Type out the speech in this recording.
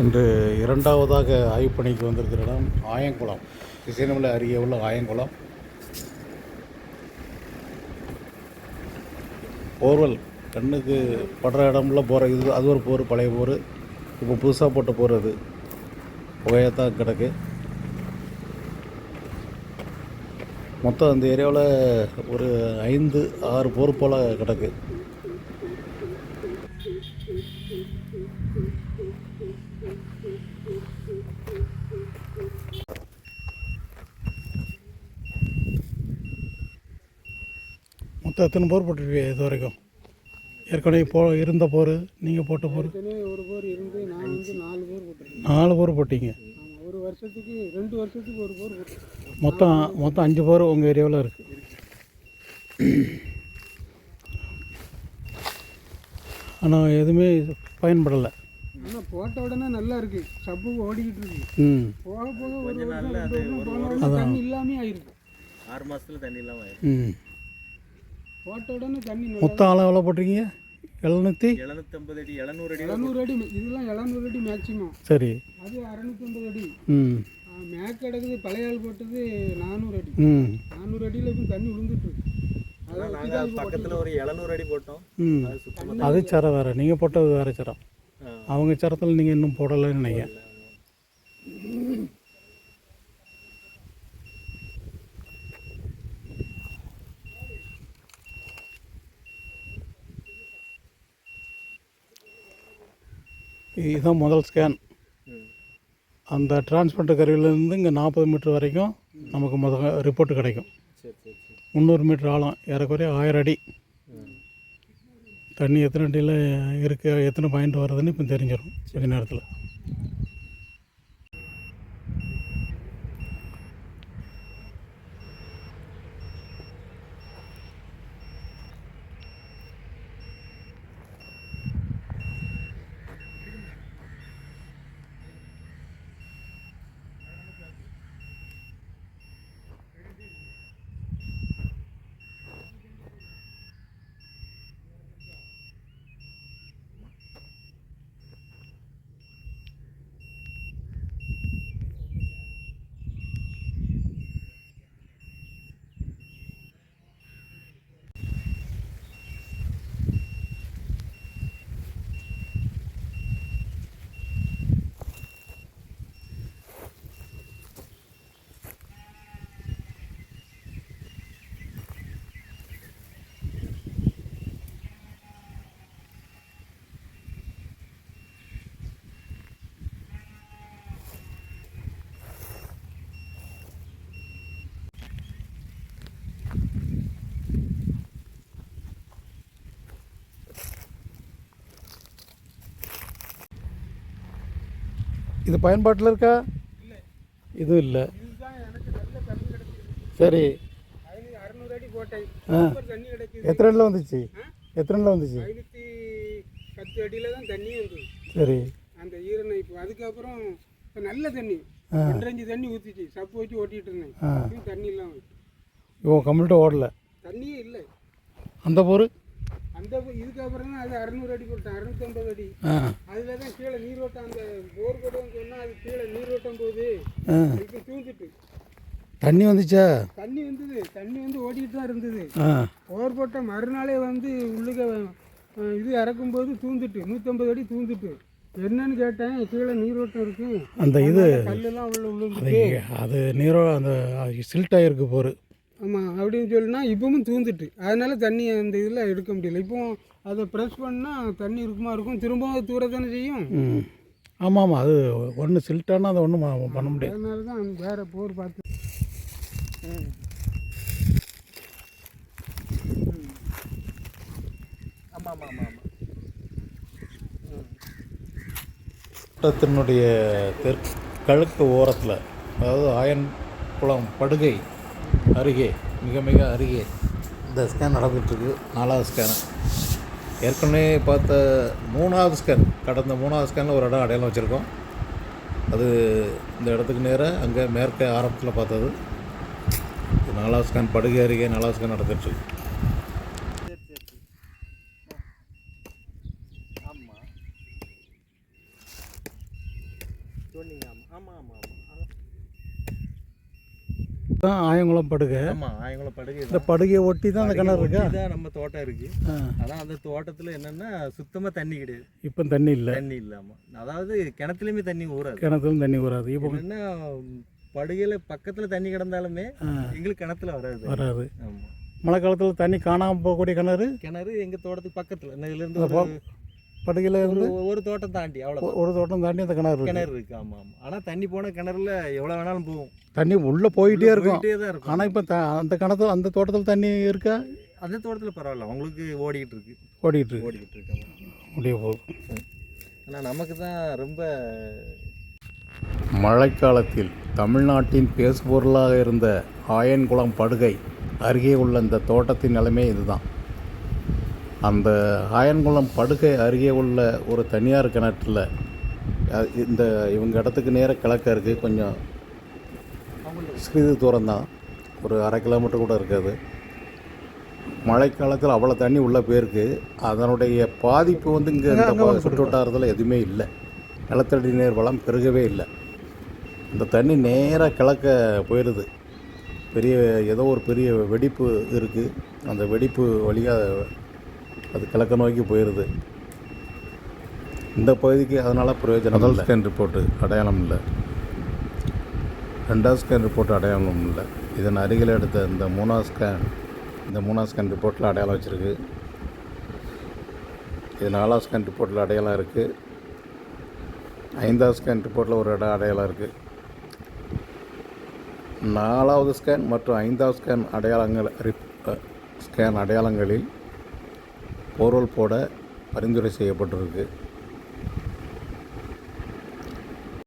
இன்று இரண்டாவதாக ஆய்வு பணிக்கு வந்திருக்கிற இடம் ஆயங்குளம். திசைநமலை அருகே உள்ள ஆயங்குளம். போர்வெல் கண்ணுக்கு படுற இடம்ல போகிற இது அது ஒரு போர் பழைய போர். இப்போ புதுசாக போட்ட போர் அது. புகையாக தான் கிடக்கு. மொத்தம் அந்த ஏரியாவில் ஒரு ஐந்து ஆறு போர் போல் கிடக்கு. மொத்தம் எத்தனை போர் போட்டிருக்கீங்க இது வரைக்கும். ஏற்கனவே போ இருந்த போர் நீங்கள் போட்ட போர். ஒரு போர் இருந்து நான் வந்து நாலு போர் போட்டிருக்கேன் நாலு போர் போட்டீங்க. ஒரு வருஷத்துக்கு ரெண்டு வருஷத்துக்கு ஒரு போர் மொத்தம் மொத்தம் அஞ்சு போர் உங்கள் ஏரியாவில் இருக்குது ஆனால் எதுவுமே பயன்படலை. ஆனால் போட்ட உடனே நல்லா இருக்கு. சப்பு ஓடிக்கிட்டு இருக்கு. ம். போக போக ஒரு வருஷம் ரெண்டு வருஷம் போன உடனே தண்ணி இல்லாமே ஆயிருக்கு. ஆறு மாசத்துல தண்ணி இல்லாம ம் போட்ட உடனே தண்ணி நல்லா மொத்தம் ஆழம் எவ்வளோ போட்டிருக்கீங்க? எழுநூற்றி எழுநூத்தம்பது அடி எழுநூறு அடி எழுநூறு அடி இதெல்லாம் எழுநூறு அடி மேக்சிமம் சரி. அது அறநூற்றம்பது அடி. ம். மேக் கிடக்குது பழைய ஆள் போட்டது நானூறு அடி. ம். நானூறு அடியில் இப்போ தண்ணி விழுந்துட்டு இருக்கு. அதான் நாங்க பக்கத்துல ஒரு எழுநூறு அடி போட்டோம். ம். அது சரம் வேறு. நீங்கள் போட்டது வேறு சரம். அவங்க சரத்தில் நீங்கள் இன்னும் போடலைன்னு நினைக்கிறேன். இதுதான் முதல் ஸ்கேன் அந்த டிரான்ஸ்போர்ட் கருவிலேருந்து இங்கே நாற்பது மீட்ரு வரைக்கும் நமக்கு முதல் ரிப்போர்ட் கிடைக்கும். முந்நூறு மீட்ரு ஆழம் ஏறக்குறைய ஆயிரம் அடி. தண்ணி எத்தனை அடியில் இருக்குது எத்தனை பாயிண்ட் வருதுன்னு இப்போ தெரிஞ்சிடும். கொஞ்ச நேரத்தில். இது பயன்பாட்டில் இருக்கா? இதுவும் இல்லை. இதுதான் எனக்கு நல்ல தண்ணி கிடைக்குது சரி. ஆ. எத்தனை அடியில் வந்துச்சு? எத்தனை அடியில் வந்துச்சு? பத்து அடியில் தான் தண்ணி வந்தது சரி. அந்த ஈரனை இப்போ அதுக்கப்புறம் இப்போ நல்ல தண்ணி. ரெண்டஞ்சு தண்ணி ஊற்றிச்சு சப்பு வச்சு ஓட்டிகிட்டு இருந்தேன். தண்ணி இல்லாமல் இவன் கம்ப்ளீட்டாக ஓடல? தண்ணியே இல்லை. அந்த போர்? அந்த இதுக்கப்புறம் தான் அது அறுநூறு அடி போட்டேன் அறுநூத்தம்பது அடி. அதில் தான் கீழே நீரோட்டம் அந்த போர் போடுவோம் தண்ணி வந்துச்சா? தண்ணி வந்தது. தண்ணி வந்து ஓடிக்கிட்டு தான் இருந்தது. போர் போட்ட மறுநாளே வந்து உள்ளுக்க இது இறக்கும்போது தூந்துட்டு நூற்றம்பது அடி தூந்துட்டு. என்னன்னு கேட்டேன் கீழே நீரோட்டம் இருக்கு. அந்த இது கல்லெல்லாம் உள்ள விழுந்துட்டு அது நீரோ அந்த சில்ட்டாக இருக்கு போர். ஆமாம் அப்படின்னு சொல்லினா இப்பவும் தூந்துட்டு. அதனால தண்ணி அந்த இதில் எடுக்க முடியல. இப்போ அதை ப்ரெஸ் பண்ணால் தண்ணி இருக்குமா இருக்கும். திரும்பவும் தூர தானே செய்யும் ஆமாம் ஆமாம் அது ஒன்று சில்ட்டானா அதை ஒன்றும் பண்ண முடியாது. அதனால தான் வேற போர் பார்த்து ஆமா ஆமா ஆமா ஆமா தோட்டத்தினுடைய தெற்கு கிழக்கு ஓரத்தில் அதாவது ஆயன் குளம் படுகை அருகே மிக மிக அருகே இந்த ஸ்கேன் நடந்துகிட்ருக்கு நாலாவது ஸ்கேனு ஏற்கனவே பார்த்த மூணாவது ஸ்கேன் கடந்த மூணாவது ஸ்கேனில் ஒரு இடம் அடையாளம் வச்சுருக்கோம். அது இந்த இடத்துக்கு நேராக அங்கே மேற்கே ஆரம்பத்தில் பார்த்தது. நாலாவது ஸ்கேன் படுகை அருகே நாலாவது ஸ்கேன் நடந்துட்டுருக்கு சரி சரி சரி ஆமா சொன்னீங்க ஆமாம் ஆமாம் ஆமாம் ஆமாம் தான் ஆயங்குளம் படுகை. ஆமாம் ஆயங்குளம் படுகை இந்த படுகையை ஒட்டி தான் அந்த கிணறு இருக்கா? தான் நம்ம தோட்டம் இருக்கு. ஆ. அதான் அந்த தோட்டத்தில் என்னன்னா சுத்தமாக தண்ணி கிடையாது. இப்போ தண்ணி இல்லை. தண்ணி இல்லாம அதாவது கிணத்துலையுமே தண்ணி ஊறாது. கிணத்துல தண்ணி வராது இப்போ என்னன்னா படுகையில் பக்கத்தில் தண்ணி கிடந்தாலுமே எங்களுக்கு கிணத்துல வராது. வராது. ஆமாம் மழை காலத்தில் தண்ணி காணாமல் போகக்கூடிய கிணறு? கிணறு எங்கள் தோட்டத்துக்கு பக்கத்தில். ஒரு படுகையில் இருந்து ஒரு தோட்டம் தாண்டி அவ்வளோ ஒரு தோட்டம் தாண்டி அந்த கிணறு இருக்கு. கிணறு இருக்கு ஆமாம் ஆமாம் ஆனால் தண்ணி போன கிணறுல எவ்வளோ வேணாலும் போகும். தண்ணி உள்ளே போயிட்டே இருக்கும். போயிட்டே தான் இருக்கும். ஆனால் இப்போ த அந்த கிணத்துல அந்த தோட்டத்தில் தண்ணி இருக்கா? அந்த தோட்டத்தில் பரவாயில்ல அவங்களுக்கு ஓடிக்கிட்டு இருக்கு. ஓடிட்டு இருக்கு. ஓடிக்கிட்டு இருக்கு. முடிய போகுது ஆனால் நமக்கு தான் ரொம்ப மழைக்காலத்தில் தமிழ்நாட்டின் பேசுபொருளாக இருந்த ஆயன்குளம் படுகை அருகே உள்ள இந்த தோட்டத்தின் நிலைமை இதுதான். அந்த ஆயன்குளம் படுகை அருகே உள்ள ஒரு தனியார் கிணற்றில் இந்த இவங்க இடத்துக்கு நேர கிழக்க இருக்குது கொஞ்சம் சிறிது தூரம் தான் ஒரு அரை கிலோமீட்டர் கூட இருக்காது மழைக்காலத்தில் அவ்வளோ தண்ணி உள்ளே போயிருக்கு. அதனுடைய பாதிப்பு வந்து இங்கே இந்த சுற்று வட்டாரத்தில் எதுவுமே இல்லை. நிலத்தடி நீர் வளம் பெருகவே இல்லை. இந்த தண்ணி நேராக கிழக்க போயிடுது பெரிய ஏதோ ஒரு பெரிய வெடிப்பு இருக்குது அந்த வெடிப்பு வழியாக அது கிழக்க நோக்கி போயிடுது இந்த பகுதிக்கு அதனால் பிரயோஜனம் முதல் ஸ்கேன் ரிப்போர்ட்டு அடையாளம் இல்லை. ரெண்டாவது ஸ்கேன் ரிப்போர்ட் அடையாளம் இல்லை. இதன் அருகில் எடுத்த இந்த மூணாவது ஸ்கேன் இந்த மூணாவது ஸ்கேன் ரிப்போர்ட்டில் அடையாளம் வச்சுருக்கு. இது நாலாவது ஸ்கேன் ரிப்போர்ட்டில் அடையாளம் இருக்குது ஐந்தாவது ஸ்கேன் ரிப்போர்ட்டில் ஒரு இடம் அடையாளம் இருக்குது நாலாவது ஸ்கேன் மற்றும் ஐந்தாவது ஸ்கேன் அடையாளங்கள் ரிப் ஸ்கேன் அடையாளங்களில் பொருள் போட பரிந்துரை செய்யப்பட்டிருக்கு.